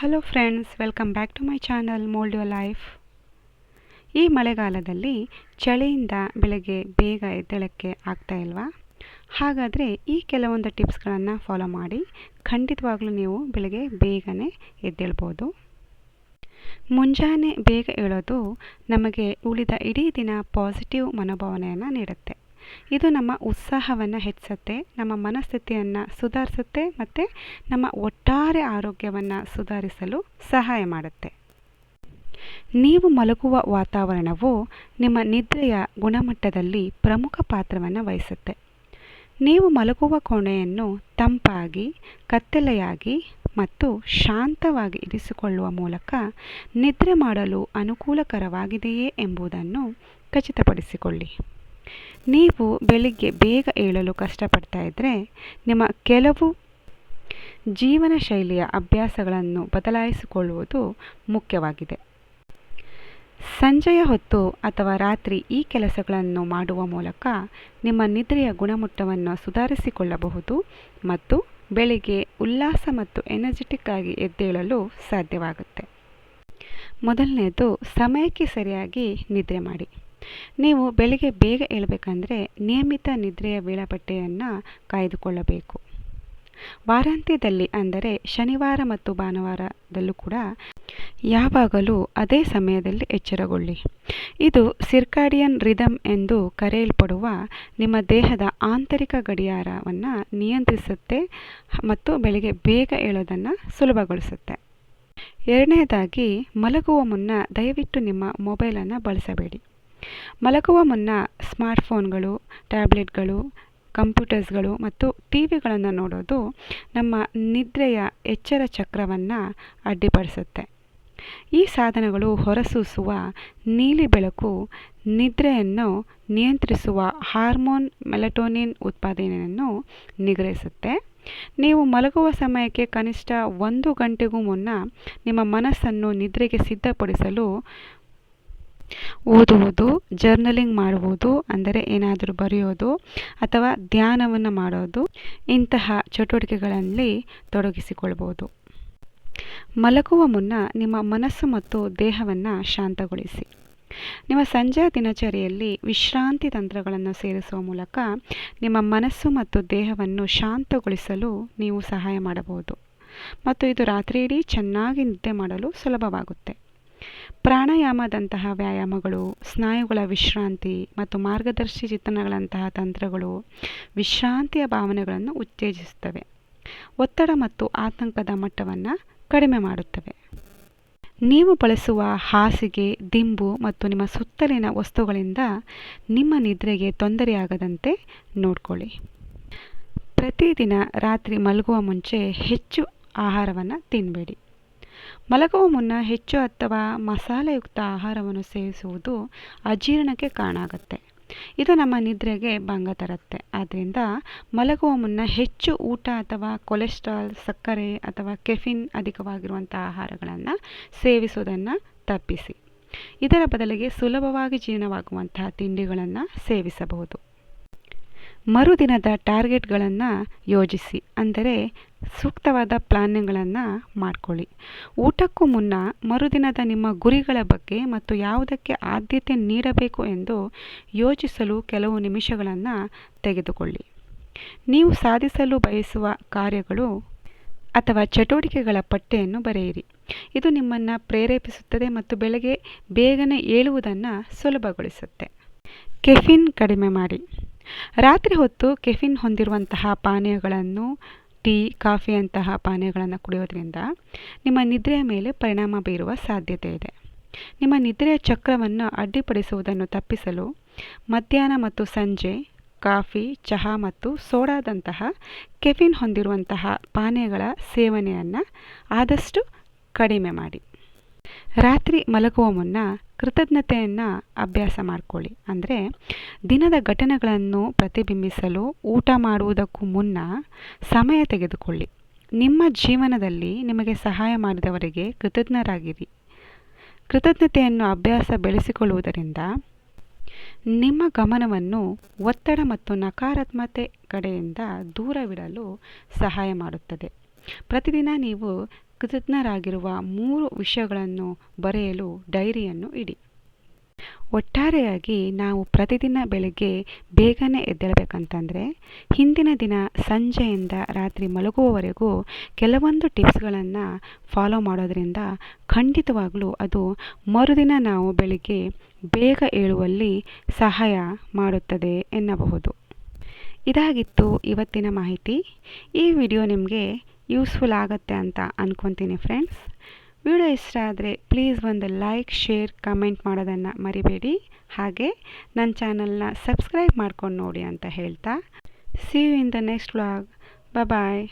Hello friends welcome back to my channel mould your life ಈ ಮಳೆಗಾಲದಲ್ಲಿ ಚಳಿಯಿಂದ ಬೆಳಗ್ಗೆ ಬೇಗ ಎದ್ದೇಳಕ್ಕೆ ಆಗ್ತಾ ಇಲ್ವಾ? ಹಾಗಾದರೆ ಈ ಕೆಲವೊಂದು ಟಿಪ್ಸ್ಗಳನ್ನು ಫಾಲೋ ಮಾಡಿ ಖಂಡಿತವಾಗ್ಲೂ ನೀವು ಬೆಳಗ್ಗೆ ಬೇಗನೆ ಎದ್ದೇಳ್ಬೋದು. ಮುಂಜಾನೆ ಬೇಗ ಏಳೋದು ನಮಗೆ ಉಳಿದ ಇಡೀ ದಿನ ಪಾಸಿಟಿವ್ ಮನೋಭಾವನೆಯನ್ನು ನೀಡುತ್ತೆ. ಇದು ನಮ್ಮ ಉತ್ಸಾಹವನ್ನು ಹೆಚ್ಚಿಸುತ್ತೆ, ನಮ್ಮ ಮನಸ್ಥಿತಿಯನ್ನು ಸುಧಾರಿಸುತ್ತೆ ಮತ್ತು ನಮ್ಮ ಒಟ್ಟಾರೆ ಆರೋಗ್ಯವನ್ನು ಸುಧಾರಿಸಲು ಸಹಾಯ ಮಾಡುತ್ತೆ. ನೀವು ಮಲಗುವ ವಾತಾವರಣವು ನಿಮ್ಮ ನಿದ್ರೆಯ ಗುಣಮಟ್ಟದಲ್ಲಿ ಪ್ರಮುಖ ಪಾತ್ರವನ್ನು ವಹಿಸುತ್ತೆ. ನೀವು ಮಲಗುವ ಕೋಣೆಯನ್ನು ತಂಪಾಗಿ, ಕತ್ತಲೆಯಾಗಿ ಮತ್ತು ಶಾಂತವಾಗಿ ಇರಿಸಿಕೊಳ್ಳುವ ಮೂಲಕ ನಿದ್ರೆ ಮಾಡಲು ಅನುಕೂಲಕರವಾಗಿದೆಯೇ ಎಂಬುದನ್ನು ಖಚಿತಪಡಿಸಿಕೊಳ್ಳಿ. ನೀವು ಬೆಳಿಗ್ಗೆ ಬೇಗ ಏಳಲು ಕಷ್ಟಪಡ್ತಾ ಇದ್ದರೆ ನಿಮ್ಮ ಕೆಲವು ಜೀವನ ಶೈಲಿಯ ಅಭ್ಯಾಸಗಳನ್ನು ಬದಲಾಯಿಸಿಕೊಳ್ಳುವುದು ಮುಖ್ಯವಾಗಿದೆ. ಸಂಜೆಯ ಹೊತ್ತು ಅಥವಾ ರಾತ್ರಿ ಈ ಕೆಲಸಗಳನ್ನು ಮಾಡುವ ಮೂಲಕ ನಿಮ್ಮ ನಿದ್ರೆಯ ಗುಣಮಟ್ಟವನ್ನು ಸುಧಾರಿಸಿಕೊಳ್ಳಬಹುದು ಮತ್ತು ಬೆಳಿಗ್ಗೆ ಉಲ್ಲಾಸ ಮತ್ತು ಎನರ್ಜೆಟಿಕ್ ಆಗಿ ಎದ್ದೇಳಲು ಸಾಧ್ಯವಾಗುತ್ತೆ. ಮೊದಲನೆಯದು ಸಮಯಕ್ಕೆ ಸರಿಯಾಗಿ ನಿದ್ರೆ ಮಾಡಿ. ನೀವು ಬೆಳಿಗ್ಗೆ ಬೇಗ ಏಳಬೇಕಂದ್ರೆ ನಿಯಮಿತ ನಿದ್ರೆಯ ವೇಳಾಪಟ್ಟಿಯನ್ನು ಕಾಯ್ದುಕೊಳ್ಳಬೇಕು. ವಾರಾಂತ್ಯದಲ್ಲಿ ಅಂದರೆ ಶನಿವಾರ ಮತ್ತು ಭಾನುವಾರದಲ್ಲೂ ಕೂಡ ಯಾವಾಗಲೂ ಅದೇ ಸಮಯದಲ್ಲಿ ಎಚ್ಚರಗೊಳ್ಳಿ. ಇದು ಸಿರ್ಕಾಡಿಯನ್ ರಿದಮ್ ಎಂದು ಕರೆಯಲ್ಪಡುವ ನಿಮ್ಮ ದೇಹದ ಆಂತರಿಕ ಗಡಿಯಾರವನ್ನು ನಿಯಂತ್ರಿಸುತ್ತೆ ಮತ್ತು ಬೆಳಿಗ್ಗೆ ಬೇಗ ಏಳೋದನ್ನು ಸುಲಭಗೊಳಿಸುತ್ತೆ. ಎರಡನೇದಾಗಿ ಮಲಗುವ ಮುನ್ನ ದಯವಿಟ್ಟು ನಿಮ್ಮ ಮೊಬೈಲನ್ನು ಬಳಸಬೇಡಿ. ಮಲಗುವ ಮುನ್ನ ಸ್ಮಾರ್ಟ್ಫೋನ್ಗಳು, ಟ್ಯಾಬ್ಲೆಟ್ಗಳು, ಕಂಪ್ಯೂಟರ್ಸ್ಗಳು ಮತ್ತು ಟಿ ವಿಗಳನ್ನು ನೋಡೋದು ನಮ್ಮ ನಿದ್ರೆಯ ಎಚ್ಚರ ಚಕ್ರವನ್ನು ಅಡ್ಡಿಪಡಿಸುತ್ತೆ. ಈ ಸಾಧನಗಳು ಹೊರಸೂಸುವ ನೀಲಿ ಬೆಳಕು ನಿದ್ರೆಯನ್ನು ನಿಯಂತ್ರಿಸುವ ಹಾರ್ಮೋನ್ ಮೆಲಟೋನಿನ್ ಉತ್ಪಾದನೆಯನ್ನು ನಿಗ್ರಹಿಸುತ್ತೆ. ನೀವು ಮಲಗುವ ಸಮಯಕ್ಕೆ ಕನಿಷ್ಠ ಒಂದು ಗಂಟೆಗೂ ಮುನ್ನ ನಿಮ್ಮ ಮನಸ್ಸನ್ನು ನಿದ್ರೆಗೆ ಸಿದ್ಧಪಡಿಸಲು ಓದುವುದು ಜರ್ನಲಿಂಗ್ ಮಾಡುವುದು, ಅಂದರೆ ಏನಾದರೂ ಬರೆಯೋದು ಅಥವಾ ಧ್ಯಾನವನ್ನು ಮಾಡೋದು, ಇಂತಹ ಚಟುವಟಿಕೆಗಳಲ್ಲಿ ತೊಡಗಿಸಿಕೊಳ್ಬೋದು. ಮಲಗುವ ಮುನ್ನ ನಿಮ್ಮ ಮನಸ್ಸು ಮತ್ತು ದೇಹವನ್ನು ಶಾಂತಗೊಳಿಸಿ. ನಿಮ್ಮ ಸಂಜೆ ದಿನಚರಿಯಲ್ಲಿ ವಿಶ್ರಾಂತಿ ತಂತ್ರಗಳನ್ನು ಸೇರಿಸುವ ಮೂಲಕ ನಿಮ್ಮ ಮನಸ್ಸು ಮತ್ತು ದೇಹವನ್ನು ಶಾಂತಗೊಳಿಸಲು ನೀವು ಸಹಾಯ ಮಾಡಬಹುದು. ಮತ್ತು ಇದು ರಾತ್ರಿಯಿಡೀ ಚೆನ್ನಾಗಿ ನಿದ್ದೆ ಮಾಡಲು ಸುಲಭವಾಗುತ್ತೆ. ಪ್ರಾಣಾಯಾಮದಂತಹ ವ್ಯಾಯಾಮಗಳು, ಸ್ನಾಯುಗಳ ವಿಶ್ರಾಂತಿ ಮತ್ತು ಮಾರ್ಗದರ್ಶಿ ಚಿತ್ರಣಗಳಂತಹ ತಂತ್ರಗಳು ವಿಶ್ರಾಂತಿಯ ಭಾವನೆಗಳನ್ನು ಉತ್ತೇಜಿಸುತ್ತವೆ. ಒತ್ತಡ ಮತ್ತು ಆತಂಕದ ಮಟ್ಟವನ್ನು ಕಡಿಮೆ ಮಾಡುತ್ತವೆ. ನೀವು ಬಳಸುವ ಹಾಸಿಗೆ, ದಿಂಬು ಮತ್ತು ನಿಮ್ಮ ಸುತ್ತಲಿನ ವಸ್ತುಗಳಿಂದ ನಿಮ್ಮ ನಿದ್ರೆಗೆ ತೊಂದರೆಯಾಗದಂತೆ ನೋಡಿಕೊಳ್ಳಿ. ಪ್ರತಿದಿನ ರಾತ್ರಿ ಮಲಗುವ ಮುಂಚೆ ಹೆಚ್ಚು ಆಹಾರವನ್ನು ತಿನ್ನಬೇಡಿ ಮಲಗುವ ಮುನ್ನ ಹೆಚ್ಚು ಅಥವಾ ಮಸಾಲೆಯುಕ್ತ ಆಹಾರವನ್ನು ಸೇವಿಸುವುದು ಅಜೀರ್ಣಕ್ಕೆ ಕಾರಣ ಆಗುತ್ತೆ ಇದು ನಮ್ಮ ನಿದ್ರೆಗೆ ಭಂಗ ತರುತ್ತೆ. ಆದ್ದರಿಂದ ಮಲಗುವ ಮುನ್ನ ಹೆಚ್ಚು ಊಟ ಅಥವಾ ಕೊಲೆಸ್ಟ್ರಾಲ್, ಸಕ್ಕರೆ ಅಥವಾ ಕೆಫಿನ್ ಅಧಿಕವಾಗಿರುವಂಥ ಆಹಾರಗಳನ್ನು ಸೇವಿಸುವುದನ್ನು ತಪ್ಪಿಸಿ. ಇದರ ಬದಲಿಗೆ ಸುಲಭವಾಗಿ ಜೀರ್ಣವಾಗುವಂತಹ ತಿಂಡಿಗಳನ್ನು ಸೇವಿಸಬಹುದು. ಮರುದಿನದ ಟಾರ್ಗೆಟ್ಗಳನ್ನು ಯೋಜಿಸಿ, ಅಂದರೆ ಸೂಕ್ತವಾದ ಪ್ಲಾನಿಂಗ್ಗಳನ್ನು ಮಾಡಿಕೊಳ್ಳಿ. ಊಟಕ್ಕೂ ಮುನ್ನ ಮರುದಿನದ ನಿಮ್ಮ ಗುರಿಗಳ ಬಗ್ಗೆ ಮತ್ತು ಯಾವುದಕ್ಕೆ ಆದ್ಯತೆ ನೀಡಬೇಕು ಎಂದು ಯೋಚಿಸಲು ಕೆಲವು ನಿಮಿಷಗಳನ್ನು ತೆಗೆದುಕೊಳ್ಳಿ. ನೀವು ಸಾಧಿಸಲು ಬಯಸುವ ಕಾರ್ಯಗಳು ಅಥವಾ ಚಟುವಟಿಕೆಗಳ ಪಟ್ಟಿಯನ್ನು ಬರೆಯಿರಿ. ಇದು ನಿಮ್ಮನ್ನು ಪ್ರೇರೇಪಿಸುತ್ತದೆ ಮತ್ತು ಬೆಳಗ್ಗೆ ಬೇಗನೆ ಏಳುವುದನ್ನು ಸುಲಭಗೊಳಿಸುತ್ತೆ. ಕೆಫಿನ್ ಕಡಿಮೆ ಮಾಡಿ. ರಾತ್ರಿ ಹೊತ್ತು ಕೆಫಿನ್ ಹೊಂದಿರುವಂತಹ ಪಾನೀಯಗಳನ್ನು, ಟೀ ಕಾಫಿಯಂತಹ ಪಾನೀಯಗಳನ್ನು ಕುಡಿಯೋದ್ರಿಂದ ನಿಮ್ಮ ನಿದ್ರೆಯ ಮೇಲೆ ಪರಿಣಾಮ ಬೀರುವ ಸಾಧ್ಯತೆ ಇದೆ. ನಿಮ್ಮ ನಿದ್ರೆಯ ಚಕ್ರವನ್ನು ಅಡ್ಡಿಪಡಿಸುವುದನ್ನು ತಪ್ಪಿಸಲು ಮಧ್ಯಾಹ್ನ ಮತ್ತು ಸಂಜೆ ಕಾಫಿ, ಚಹಾ ಮತ್ತು ಸೋಡಾದಂತಹ ಕೆಫಿನ್ ಹೊಂದಿರುವಂತಹ ಪಾನೀಯಗಳ ಸೇವನೆಯನ್ನು ಆದಷ್ಟು ಕಡಿಮೆ ಮಾಡಿ. ರಾತ್ರಿ ಮಲಗುವ ಮುನ್ನ ಕೃತಜ್ಞತೆಯನ್ನು ಅಭ್ಯಾಸ ಮಾಡಿಕೊಳ್ಳಿ. ಅಂದರೆ ದಿನದ ಘಟನೆಗಳನ್ನು ಪ್ರತಿಬಿಂಬಿಸಲು ಊಟ ಮಾಡುವುದಕ್ಕೂ ಮುನ್ನ ಸಮಯ ತೆಗೆದುಕೊಳ್ಳಿ. ನಿಮ್ಮ ಜೀವನದಲ್ಲಿ ನಿಮಗೆ ಸಹಾಯ ಮಾಡಿದವರಿಗೆ ಕೃತಜ್ಞರಾಗಿರಿ. ಕೃತಜ್ಞತೆಯನ್ನು ಅಭ್ಯಾಸ ಬೆಳೆಸಿಕೊಳ್ಳುವುದರಿಂದ ನಿಮ್ಮ ಗಮನವನ್ನು ಒತ್ತಡ ಮತ್ತು ನಕಾರಾತ್ಮತೆ ಕಡೆಯಿಂದ ದೂರವಿಡಲು ಸಹಾಯ ಮಾಡುತ್ತದೆ. ಪ್ರತಿದಿನ ನೀವು ಕೃತಜ್ಞರಾಗಿರುವ ಮೂರು ವಿಷಯಗಳನ್ನು ಬರೆಯಲು ಡೈರಿಯನ್ನು ಇಡಿ. ಒಟ್ಟಾರೆಯಾಗಿ ನಾವು ಪ್ರತಿದಿನ ಬೆಳಗ್ಗೆ ಬೇಗನೆ ಎದ್ದೇಳಬೇಕಂತಂದರೆ ಹಿಂದಿನ ದಿನ ಸಂಜೆಯಿಂದ ರಾತ್ರಿ ಮಲಗುವವರೆಗೂ ಕೆಲವೊಂದು ಟಿಪ್ಸ್ಗಳನ್ನು ಫಾಲೋ ಮಾಡೋದರಿಂದ ಖಂಡಿತವಾಗಲೂ ಅದು ಮರುದಿನ ನಾವು ಬೆಳಿಗ್ಗೆ ಬೇಗ ಏಳುವಲ್ಲಿ ಸಹಾಯ ಮಾಡುತ್ತದೆ ಎನ್ನಬಹುದು. ಇದಾಗಿತ್ತು ಇವತ್ತಿನ ಮಾಹಿತಿ. ಈ ವಿಡಿಯೋ ನಿಮಗೆ ಯೂಸ್ಫುಲ್ ಆಗುತ್ತೆ ಅಂತ ಅಂದ್ಕೊತೀನಿ ಫ್ರೆಂಡ್ಸ್ ವಿಡಿಯೋ ಇಷ್ಟ ಆದರೆ ಪ್ಲೀಸ್ ಒಂದು ಲೈಕ್ ಶೇರ್ ಕಮೆಂಟ್ ಮಾಡೋದನ್ನು ಮರಿಬೇಡಿ. ಹಾಗೆ ನನ್ನ ಚಾನಲ್ನ ಸಬ್ಸ್ಕ್ರೈಬ್ ಮಾಡ್ಕೊಂಡು ನೋಡಿ ಅಂತ ಹೇಳ್ತಾ. See you in the next vlog bye